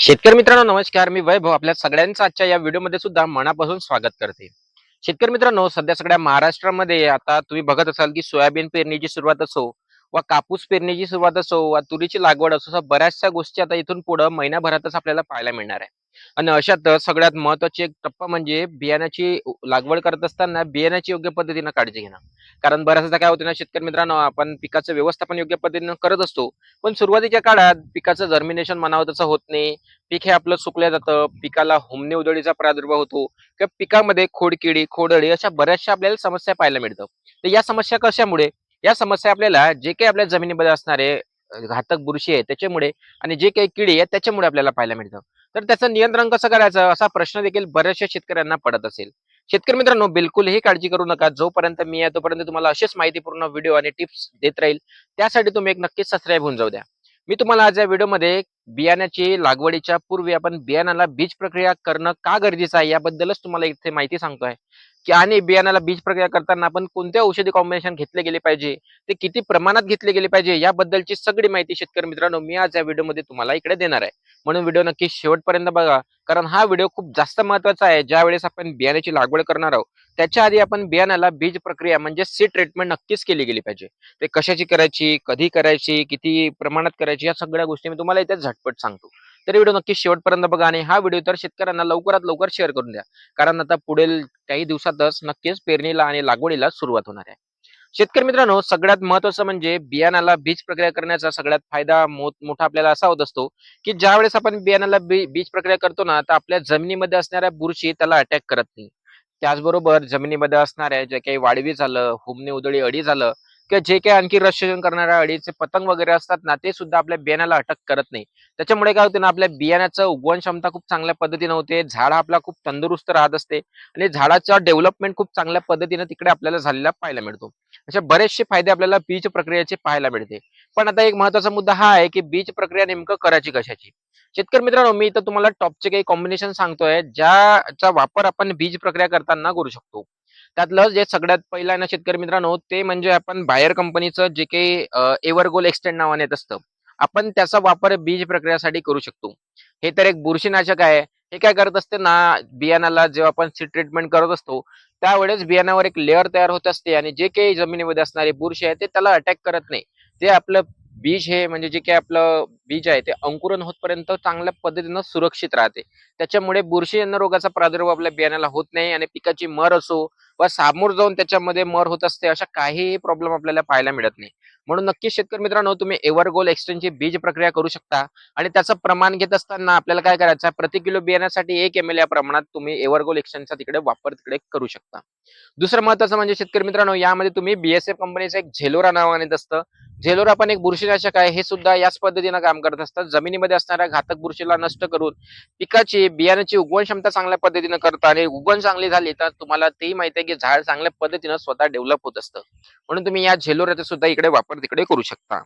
शेतकरी मित्रांनो नमस्कार. मी वैभव आपल्या सगळ्यांचं आजच्या या व्हिडिओमध्ये सुद्धा मनापासून स्वागत करते. शेतकरी मित्रांनो सध्या सगळ्या महाराष्ट्रामध्ये आता तुम्ही बघत असाल की सोयाबीन पेरणीची सुरुवात असो वा कापूस पेरणीची सुरुवात असो वा तुरीची लागवड असो अशा बऱ्याचशा गोष्टी आता इथून पुढे महिन्याभरातच आपल्याला पाहायला मिळणार आहे. आणि अशात सगळ्यात महत्वाची एक टप्पा म्हणजे बियाण्याची लागवड करत असताना बियाण्याची योग्य पद्धतीनं काळजी घेणं. कारण बऱ्याचदा काय होते ना शेतकरी मित्रांनो आपण पिकाचं व्यवस्थापन योग्य पद्धतीनं करत असतो पण सुरुवातीच्या काळात पिकाचं जर्मिनेशन म्हणावं तसं होत नाही. पीक हे आपलं सुकलं जातं पिकाला होमने उधळीचा प्रादुर्भाव होतो किंवा पिकामध्ये खोडकिडी खोडळी अशा बऱ्याचशा आपल्याला समस्या पाहायला मिळतं. तर या समस्या कशामुळे? या समस्या आपल्याला जे काही आपल्या जमिनीमध्ये असणारे घातक बुरशी आहे त्याच्यामुळे आणि जे काही किडी आहे त्याच्यामुळे आपल्याला पाहायला मिळतं. तर त्याचं नियंत्रण कसं करायचं? असा प्रश्न देखील बऱ्याचशा शेतकऱ्यांना पडत असेल. शेतकरी मित्रांनो बिलकुलही काळजी करू नका. जोपर्यंत मी आहे तोपर्यंत तुम्हाला असेच माहितीपूर्ण व्हिडिओ आणि टिप्स देत राहील. त्यासाठी तुम्ही एक नक्कीच सबस्क्राईब होऊन जाऊ द्या. मी तुम्हाला आज या व्हिडिओमध्ये बियाण्याची लागवडीच्या पूर्वी आपण बियाणाला बीज प्रक्रिया करणं का गरजेचं आहे याबद्दलच तुम्हाला इथे माहिती सांगतोय. की आणि बियाणाला बीज प्रक्रिया करताना आपण कोणत्या औषधी कॉम्बिनेशन घेतले गेले पाहिजे? ते किती प्रमाणात घेतले गेले पाहिजे? याबद्दलची सगळी माहिती शेतकरी मित्रांनो मी आज या व्हिडिओमध्ये तुम्हाला इकडे देणार आहे. म्हणून व्हिडिओ नक्की शेवटपर्यंत बघा. कारण हा व्हिडिओ खूप जास्त महत्त्वाचा आहे. ज्या वेळेस आपण बियाण्याची लागवड करणार आहोत त्याच्या आधी आपण बियाणाला बीज प्रक्रिया म्हणजे सी ट्रीटमेंट नक्कीच केली गेली पाहिजे. ते कशाची करायची कधी करायची किती प्रमाणात करायची या सगळ्या गोष्टी मी तुम्हाला इथे झटपट सांगतो. तर व्हिडिओ नक्की शेवटपर्यंत बघा आणि हा व्हिडिओ तर शेतकऱ्यांना लवकरात लवकर शेअर करून द्या. कारण आता पुढील काही दिवसातच नक्कीच पेरणीला आणि लागवडीला सुरुवात होणार आहे. शेतकरी मित्रांनो सगळ्यात महत्वाचं म्हणजे बियाणाला बीज प्रक्रिया करण्याचा सगळ्यात फायदा मोठा आपल्याला असा होत असतो की ज्या वेळेस आपण बियाणाला बीज प्रक्रिया करतो ना तर आपल्या जमिनीमध्ये असणाऱ्या बुरशी त्याला अटॅक करत नाही. त्याचबरोबर जमिनीमध्ये असणाऱ्या जे काही वाढवी झालं हुमने उधळी अडी झालं किंवा जे काही आणखी रसशोषण करणाऱ्या अळीचे पतंग वगैरे असतात ना ते सुद्धा आपल्या बियाण्याला अटक करत नाही. त्याच्यामुळे काय होते ना आपल्या बियाण्याचं उगवण क्षमता खूप चांगल्या पद्धतीने होते. झाड आपला खूप तंदुरुस्त राहत असते आणि झाडाचा डेव्हलपमेंट खूप चांगल्या पद्धतीने तिकडे आपल्याला झालेला पाहायला मिळतो. असे बरेचसे फायदे आपल्याला बीज प्रक्रियेचे पाहायला मिळते. पण आता एक महत्त्वाचा मुद्दा हा आहे की बीज प्रक्रिया नेमकं करायची कशाची? शेतकरी मित्रांनो मी इथं तुम्हाला टॉपचे काही कॉम्बिनेशन सांगतोय ज्याचा वापर आपण बीज प्रक्रिया करताना करू शकतो. त्यातलं जे सगळ्यात पहिला ना शेतकरी मित्रांनो ते म्हणजे आपण बाहेर कंपनीचं जे काही एव्हरगोल एक्सटेंड नावाने येत असतं. आपण त्याचा वापर बीज प्रक्रियासाठी करू शकतो. हे तर एक बुरशीनाशक आहे. हे काय करत असते ना बियाणाला जेव्हा आपण सीड ट्रीटमेंट करत असतो त्यावेळेस बियाणावर एक लेअर तयार होत असते आणि जे काही जमिनीमध्ये असणारे बुरशी आहे ते त्याला अटॅक करत नाही. ते आपलं बीज हे म्हणजे जे काही आपलं बीज आहे ते अंकुरण होतपर्यंत चांगल्या पद्धतीनं सुरक्षित राहते. त्याच्यामुळे बुरशीजन्य रोगाचा प्रादुर्भाव आपल्या बियाण्याला होत नाही आणि पिकाची मर असो व सामोर जाऊन त्याच्यामध्ये मर होत असते अशा काहीही प्रॉब्लेम आपल्याला पाहायला मिळत नाही. म्हणून नक्की शेतकरी मित्रांनो तुम्ही एव्हरगोल एक्सटेंजची बीज प्रक्रिया करू शकता आणि त्याचं प्रमाण घेत असताना आपल्याला काय करायचं आहे? प्रति किलो बियाण्यासाठी एक एम एल या प्रमाणात तुम्ही एव्हरगोल एक्सटेंजचा तिकडे वापर तिकडे करू शकता. दुसरं महत्वाचं म्हणजे शेतकरी मित्रांनो यामध्ये तुम्ही बीएसएफ कंपनीचं एक झेलोरा नावाने येत असतं. झेलोरा पण एक बुरशीनाशक आहे हे सुद्धा याच पद्धतीनं काम करत असतात. जमिनीमध्ये असणाऱ्या घातक बुरशीला नष्ट करून पिकाची बियाण्याची उगवण क्षमता चांगल्या पद्धतीनं करतं आणि उगवण चांगली झाली तर तुम्हाला तेही माहिती आहे की झाड चांगल्या पद्धतीनं स्वतः डेव्हलप होत असतं. म्हणून तुम्ही या झेलोराचा सुद्धा इकडे वापर तिकडे करू शकता.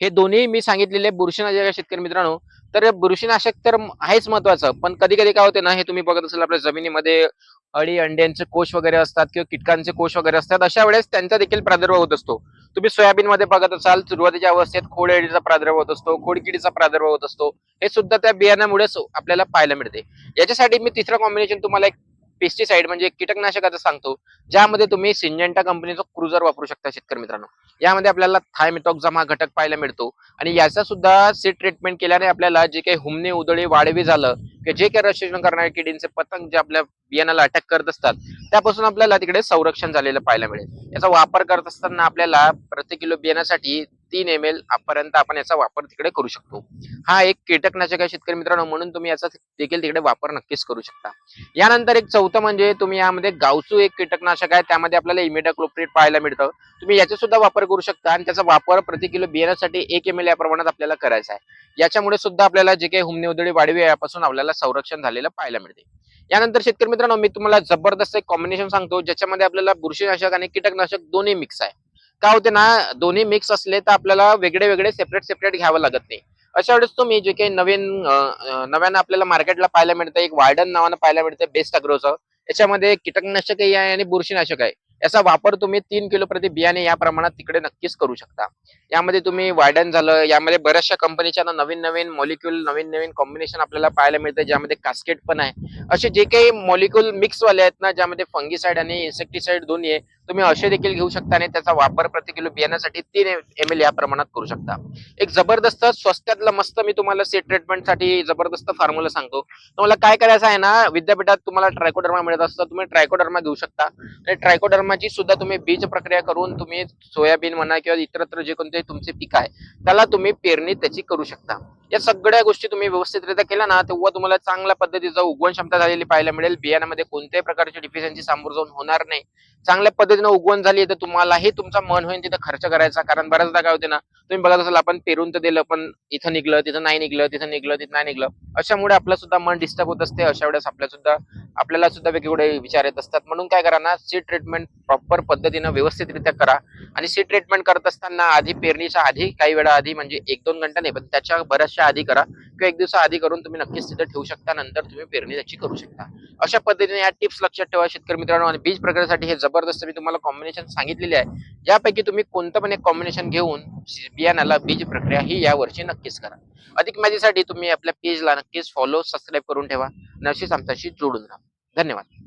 हे दोन्ही मी सांगितलेले बुरशीनाशक शेतकरी मित्रांनो. तर बुरशीनाशक तर आहेच महत्वाचं पण कधी कधी काय होते ना हे तुम्ही बघत असाल आपल्या जमिनीमध्ये अळी अंड्यांचे कोश वगैरे असतात किंवा कीटकांचे कोश वगैरे असतात अशा वेळेस त्यांचा देखील प्रादुर्भाव होत असतो. तुम्ही सोयाबीन मध्ये बघत असाल सुरुवातीच्या अवस्थेत खोड प्रादुर्भाव होत असतो खोडकिडीचा प्रादुर्भाव होत असतो. हे सुद्धा त्या बियाण्यामुळेच आपल्याला पाहायला मिळते. याच्यासाठी मी तिसरं कॉम्बिनेशन तुम्हाला एक पेस्टिसाइड म्हणजे कीटकनाशकाचं सांगतो ज्यामध्ये तुम्ही सिंजेंटा कंपनीचा क्रुझर वापरू शकता शेतकरी मित्रांनो. यामध्ये आपल्याला थायमेटॉक्झाम हा घटक पाहायला मिळतो आणि याचा सुद्धा सीड ट्रीटमेंट केल्याने आपल्याला जे काही हुमणे उदळी वाढवी झालं किंवा जे काही रक्षण करणारे किडींचे पतंग जे आपल्या बियाणाला अटॅक करत असतात त्यापासून आपल्याला तिकडे संरक्षण झालेलं पाहायला मिळेल. याचा वापर करत असताना आपल्याला प्रति किलो बियाण्यासाठी तीन एम एल पर्यंत आपण याचा वापर तिकडे करू शकतो. हा एक कीटकनाशक आहे शेतकरी मित्रांनो म्हणून तुम्ही याचा देखील तिकडे वापर नक्कीच करू शकता. यानंतर एक चौथं म्हणजे तुम्ही यामध्ये गावचू एक कीटकनाशक आहे त्यामध्ये आपल्याला इमिडाक्लोप्रिड पाहायला मिळतं. तुम्ही याचा सुद्धा वापर करू शकता आणि त्याचा वापर प्रति किलो बियाण्यासाठी एक एम एल या प्रमाणात आपल्याला करायचा आहे. याच्यामुळे सुद्धा आपल्याला जे काही हुमणी उदळी वाढवी यापासून आपल्याला संरक्षण झालेलं पाहायला मिळते. यानंतर शेतकरी मित्रांनो मी तुम्हाला जबरदस्त एक कॉम्बिनेशन सांगतो ज्याच्यामध्ये आपल्याला बुरशीनाशक आणि कीटकनाशक दोन्ही मिक्स आहे. काय होते ना दोन्ही मिक्स असले तर आपल्याला वेगळे वेगळे सेपरेट सेपरेट घ्यावं लागत नाही. अशा वेळेस तुम्ही जे काही नवीन नव्यानं आपल्याला मार्केटला पाहायला मिळतं एक वार्डन नावानं पाहायला मिळतं बेस्ट अग्रोचं याच्यामध्ये कीटकनाशकही आहे आणि बुरशीनाशक आहे. याचा वापर तुम्ही तीन किलो प्रति बियाणे या प्रमाणात तिकडे नक्कीच करू शकता. यामध्ये तुम्ही वायडन झालं यामध्ये बऱ्याचशा कंपनीच्या नवीन नवीन मॉलिक्युल नवीन नवीन कॉम्बिनेशन आपल्याला पाहायला मिळतं ज्यामध्ये कास्केट पण आहे. असे जे काही मॉलिक्युल मिक्स वाले आहेत ना ज्यामध्ये फंगीसाईड आणि इन्सेक्टिसाइड दोन्ही आहे तुम्ही असे देखील घेऊ शकता आणि त्याचा वापर प्रति किलो बियाण्यासाठी तीन एम एल या प्रमाणात करू शकता. एक जबरदस्त स्वस्त्यातलं मस्त मी तुम्हाला सीड ट्रीटमेंटसाठी जबरदस्त फॉर्म्युला सांगतो. तुम्हाला काय करायचं आहे ना विद्यापीठात तुम्हाला ट्रायकोडर्मा मिळत असतं तुम्ही ट्रायकोडर्मा घेऊ शकता. आणि ट्रायकोडर्माची सुद्धा तुम्ही बीज प्रक्रिया करून तुम्ही सोयाबीन म्हणा किंवा इतरत्र जे कोणते तुमचे पीक आहे त्याला तुम्ही पेरणी त्याची करू शकता. या सगळ्या गोष्टी तुम्ही व्यवस्थितरित्या केल्या ना तेव्हा तुम्हाला चांगल्या पद्धतीचा उगवण क्षमता झालेली पाहायला मिळेल. बियाण्यामध्ये कोणत्याही प्रकारची डिफिशियन्सी सामोर जाऊन होणार नाही. चांगल्या पद्धतीनं उगवण झाली तर तुम्हालाही तुमचा मन होईल तिथं खर्च करायचा. कारण बऱ्याचदा काय होते ना तुम्ही बघत असाल आपण पेरून तर दिलं पण इथं निघलं तिथं नाही निघलं तिथं निघलं तिथं नाही निघलं. अशामुळे आपलं सुद्धा मन डिस्टर्ब होत असते. अशा वेळेस आपल्या सुद्धा आपल्याला सुद्धा वेगवेगळे विचार येत असतात. म्हणून काय करा ना सीड ट्रीटमेंट प्रॉपर पद्धतीनं व्यवस्थितरित्या करा. आणि सीड ट्रीटमेंट करत असताना आधी पेरणीच्या आधी काही वेळा आधी म्हणजे एक दोन घंटा नाही पण त्याच्या बऱ्याचशा आधी करा किंवा एक दिवसा आधी करून तुम्ही नक्कीच तिथे ठेवू शकता नंतर तुम्ही पेरणी त्याची करू शकता. अशा पद्धतीने या टिप्स लक्षात ठेवा शेतकरी मित्रांनो आणि बीज प्रक्रियेसाठी हे जबरदस्त मी तुम्हाला कॉम्बिनेशन सांगितलेले आहे. यापैकी तुम्ही कोणतं पण एक कॉम्बिनेशन घेऊन बियाण्याला बीज प्रक्रिया ही यावर्षी नक्कीच करा. अधिक माहितीसाठी तुम्ही आपल्या पेजला नक्कीच फॉलो सबस्क्राईब करून ठेवा. नशीच आमच्याशी जोडून राहा. धन्यवाद.